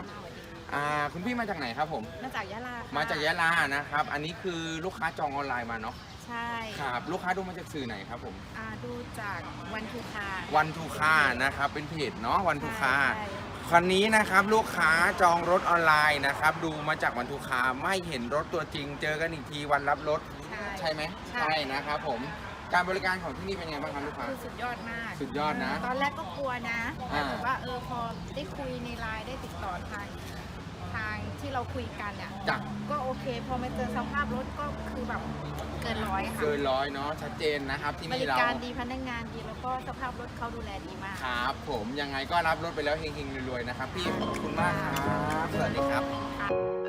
ับคุณพี่มาจากไหนครับผม มาจากยะลามาจากยะลานะครับ อันนี้คือลูกค้าจองออนไลน์มาเนาะใช่ครับ ลูกค้าดูมาจากสื่อไหนครับผมดูจากวันทูคา วันทูคานะครับ เป็นเพจเนาะวันทูค่ใคันนี้นะครับลูกค้าจองรถออนไลน์นะครับ ดูมาจากวันทูคาไม่เห็นรถตัวจริง เจอกันอีกทีวันรับรถ ใช่ไหมใช่ นะครับผม การบริการของที่นี่เป็นไงบ้างครับลูกค้า คือสุดยอดมากสุดยอดนะตอนแรกก็กลัวนะอ่า แต่แบบว่าเออพอได้คุยในไลน์ได้ติดต่อทางทางที่เราคุยกันเนี่ยจ้ะก็โอเค พอมาเจอสภาพรถก็คือแบบเกินร้อยค่ะ เกินร้อยเนาะชัดเจนนะครับที่บนี่ริเราการดีพนักงานดีแล้วก็สภาพรถเขาดูแลดีมาก ครับผมยังไงก็รับรถไปแล้วเฮงๆรวยๆนะครับพี่ขอบคุณมากครับสวัสดีครับ ค่ะ